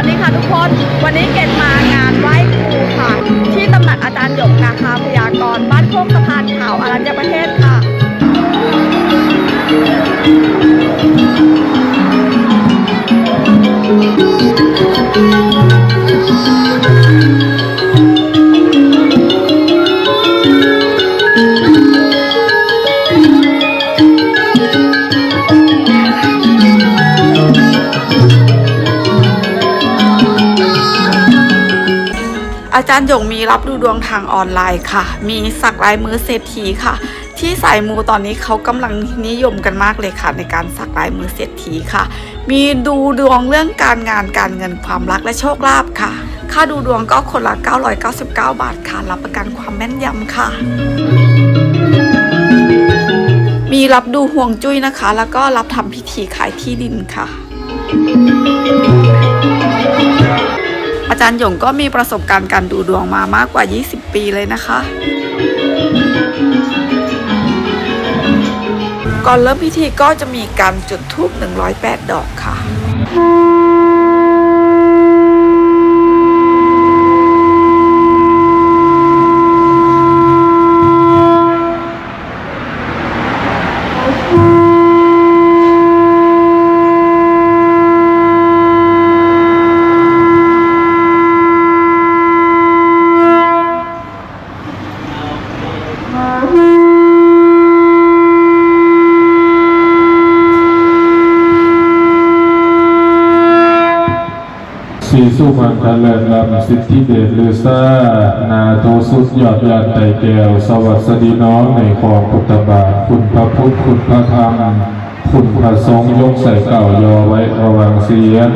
วัสดีค่ะทุกคน วันนี้เกดมางานไหว้ครูค่ะ ที่ตำหนักอาจารย์หยกนาคาพยากรบ้านโคกสะพานขาวอารัญญประเทศค่ะ อาจารย์หยงมีรับดูดวงทางออนไลน์ค่ะ มีสักลายมือเศรษฐีค่ะ ที่สายมูตอนนี้เขากำลังนิยมกันมากเลยค่ะ ในการสักลายมือเศรษฐีค่ะ มีดูดวงเรื่องการงานการเงินความรักและโชคลาภค่ะ ค่าดูดวงก็คนละ 999 บาทค่ะ รับประกันความแม่นยำค่ะมีรับดูห่วงจุ้ยนะคะ แล้วก็รับทำพิธีขายที่ดินค่ะ อาจารย์หยงก็มีประสบการณ์การดูดวงมามากกว่า 20 ปีเลยนะคะ ก่อนเริ่มพิธีก็จะมีการจุดธูป108 ดอกค่ะ สุมังคเลนลำสิทธิเดชลือซานาโทสุดยอดยานไตแก้ว สวัสดีน้องในคลองพุทธบาทคุณพระพุทธคุณพระธรรม คุณพระสงฆ์ยกใส่เก่ายอไว้ระวังเสียง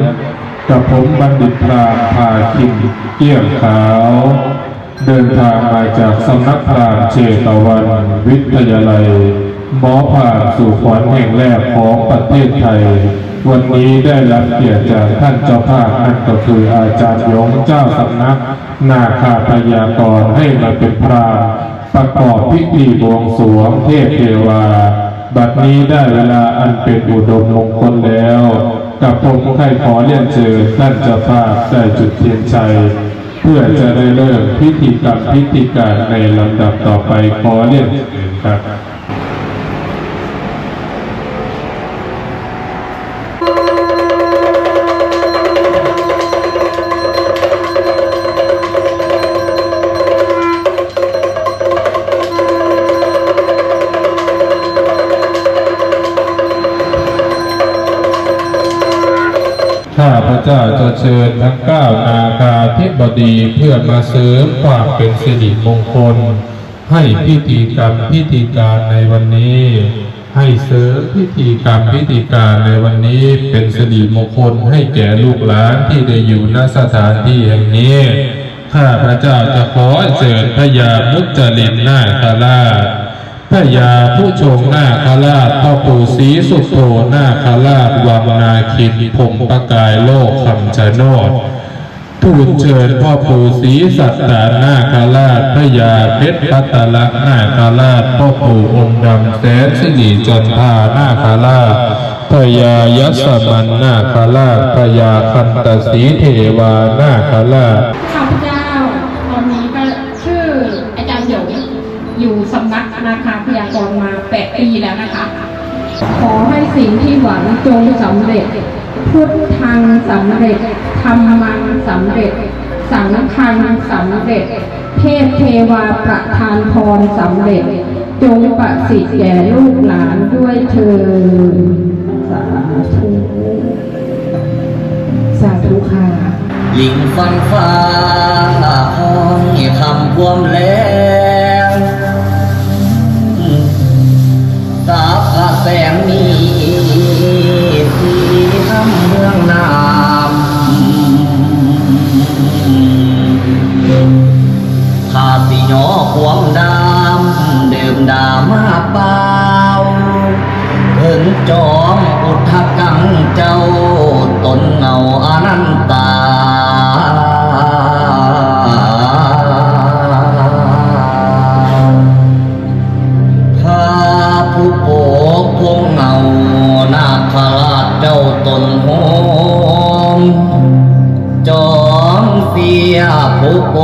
กับผมบัณฑิตพรามพาคินเกี้ยงขาว เดินทางมาจากสำนักพรามเชตวัน วิทยาลัยหมอผ่าสู่ขวัญแห่งแรกของประเทศไทย วันนี้ได้รับเกียรติจากท่านเจ้าภาพนั่นก็คืออาจารย์ยงเจ้าสำนัก นาคาพยากรให้มาเป็นพรามประกอบพิธีบวงสรวงเทพเทวา บัดนี้ได้เวลาอันเป็นอุดมมงคลแล้ว กับผมใครขอเรียนเชิญท่านเจ้าภาพได้จุดเทียนชัย เพื่อจะได้เริ่มพิธีกรรมพิธีการในลำดับต่อไปขอเรียนเชิญครับ เจ้าจะเชิญทั้งเก้านาคาธิบดีเพื่อมาเสริมความเป็นสิริมงคล ให้พิธีกรรมพิธีการในวันนี้ ให้เสริมพิธีกรรมพิธีการในวันนี้เป็นสิริมงคลให้แก่ลูกหลานที่ได้อยู่ณสถานที่แห่งนี้ข้าพระเจ้าจะขอเชิญพญามุจลินนาคราช พระยาผู้ชงนาคาราชพ่อปู่ศรีสุโธนาคาราชวังนาคินพงประกายโลกคำชะโนดทูลเชิญพ่อปู่ศรีสัตตานาคาราชพระยาเพชรพัตลักษณ์นาคาราชพ่อปู่องค์ดำแสนสิริจันทานาคาราชพระยายัสมันนาคาราชพระยาคันตสีเทวานาคราชข้าพเจ้าตอนนี้ก็ชื่ออาจารย์หยงอยู่สำนักนาคา ปดปีแล้วนะคะ ขอให้สิ่งที่หวังจงสำเร็จ พุทธังสำเร็จธรรมังสำเร็จ สังฆังสำเร็จ เทพเทวาประทานพรสำเร็จ จงประสิทธิ์แก่ลูกหลานด้วยเถิดสาธุสาธุค่ะยิงฟันฟ้าห้องคำความแรง แสงมีสีทำเมืองนามข้าสิยอความดำเดิมดามาเปล่าถึงจอมอุทธกังเจ้าตนเงาอนันตา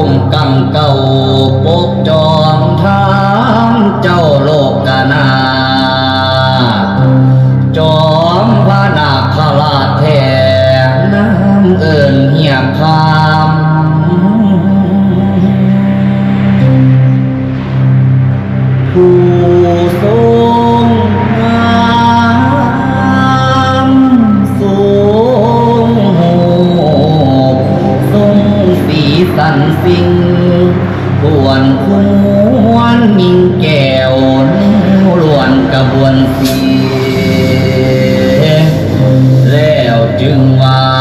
มกังเก่าปกจอมทางเจ้า 青蛙。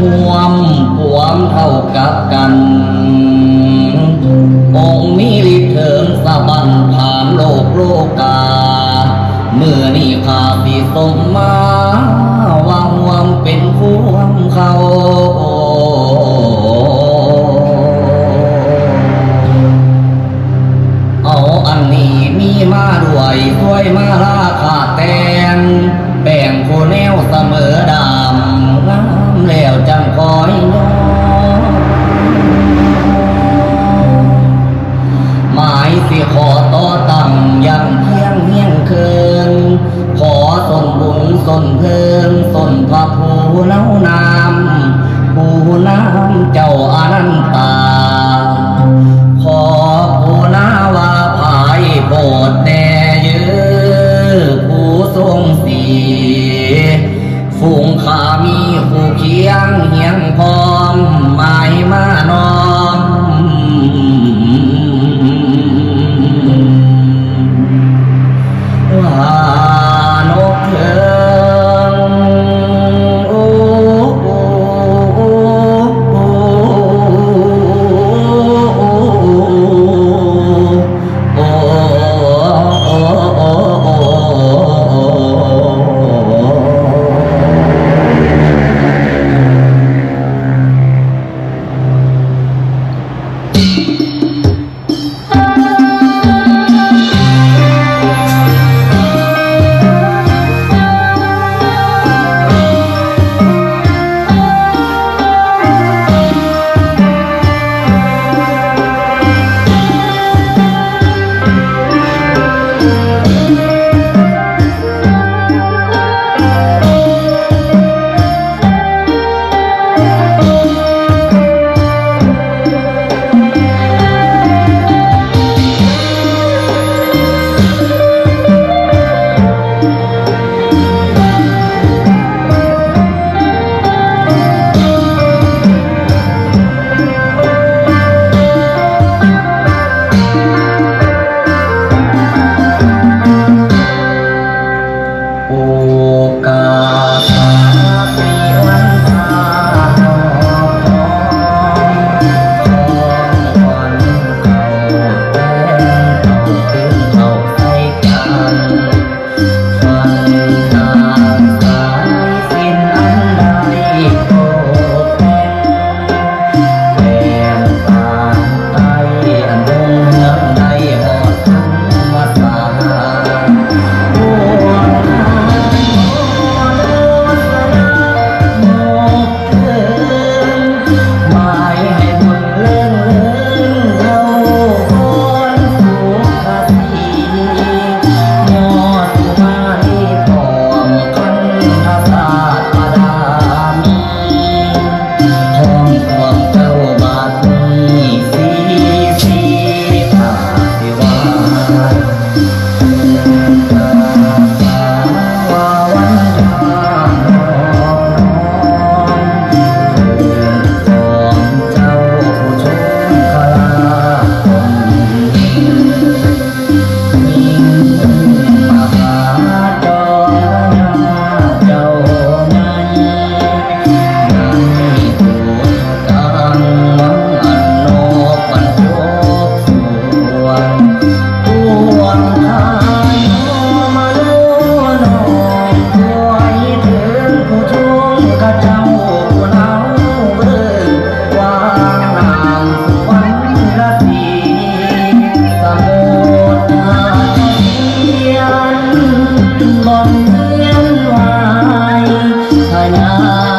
หวมความเท่ากับกัน องค์มีฤทธิ์เถิงสะบันผ่านโลกโลกา เมื่อนี้ข้าสิสมมาวังวังเป็นพวงเขาเอาอันนี้มีมาด้วยด้วยมาราคาแตงแบ่งโคแนวเสมอ na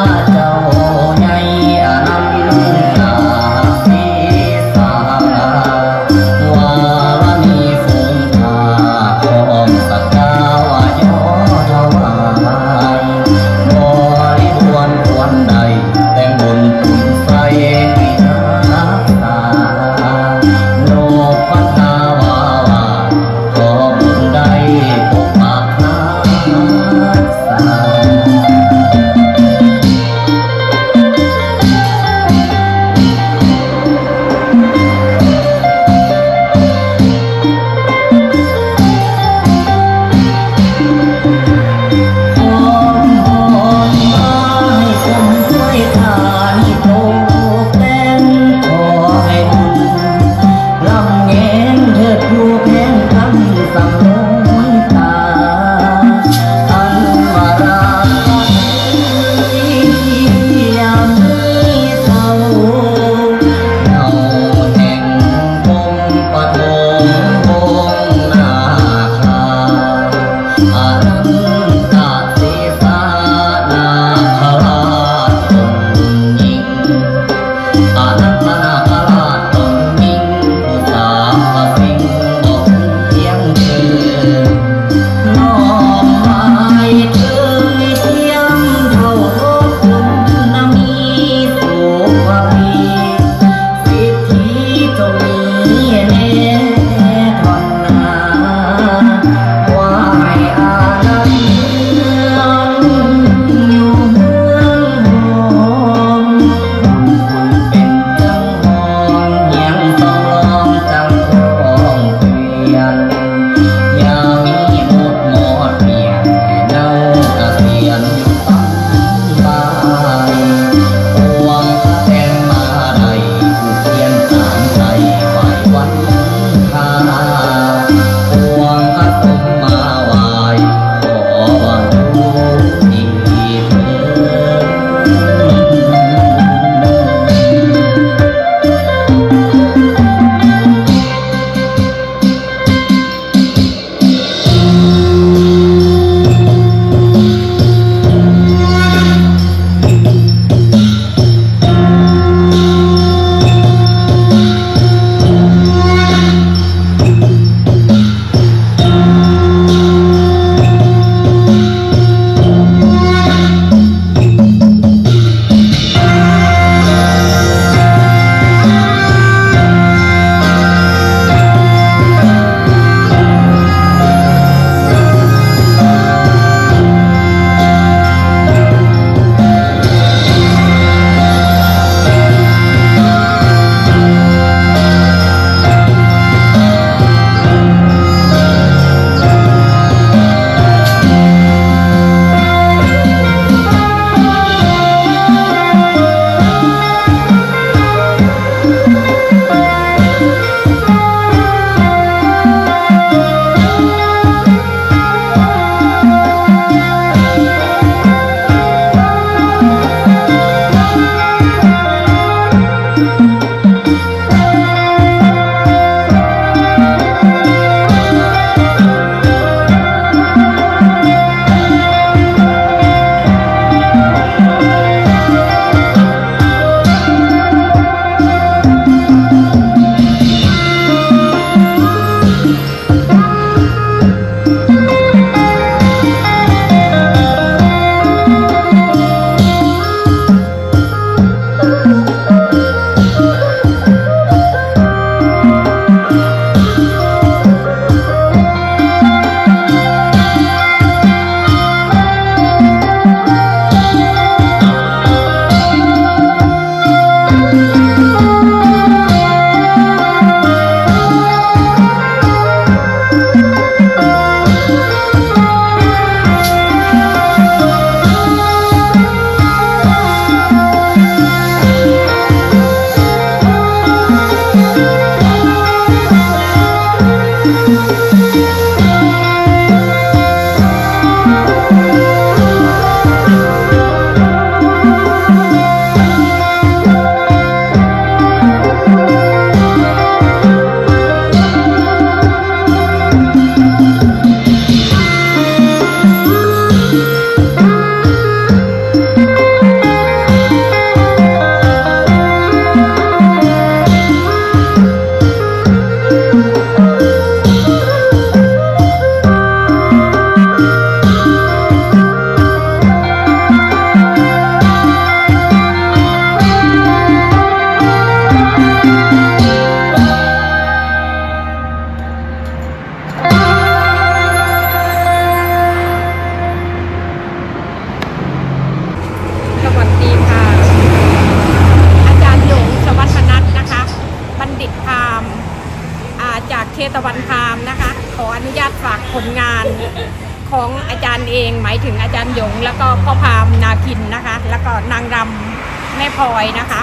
จารย์เอง หมายถึงอาจารย์หยง แล้วก็พ่อพามนาคินนะคะ แล้วก็นางรำแม่พลอยนะคะ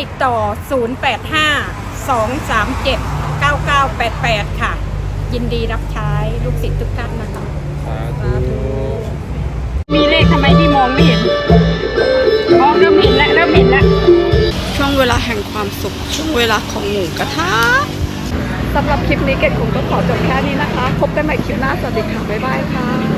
ติดต่อ 085 237 9988 ค่ะ ยินดีรับใช้ลูกศิษย์ทุกท่านนะคะมีเลขทำไมพี่มองไม่เห็นมองเริ่มเห็นแล้วเริ่มเห็นแล้วช่วงเวลาแห่งความสุข ช่วงเวลาของหมูกระทะสำหรับคลิปนี้เกดคงต้องขอจบแค่นี้นะคะ พบกันใหม่คลิปหน้า สวัสดีค่ะ บ๊ายบายค่ะ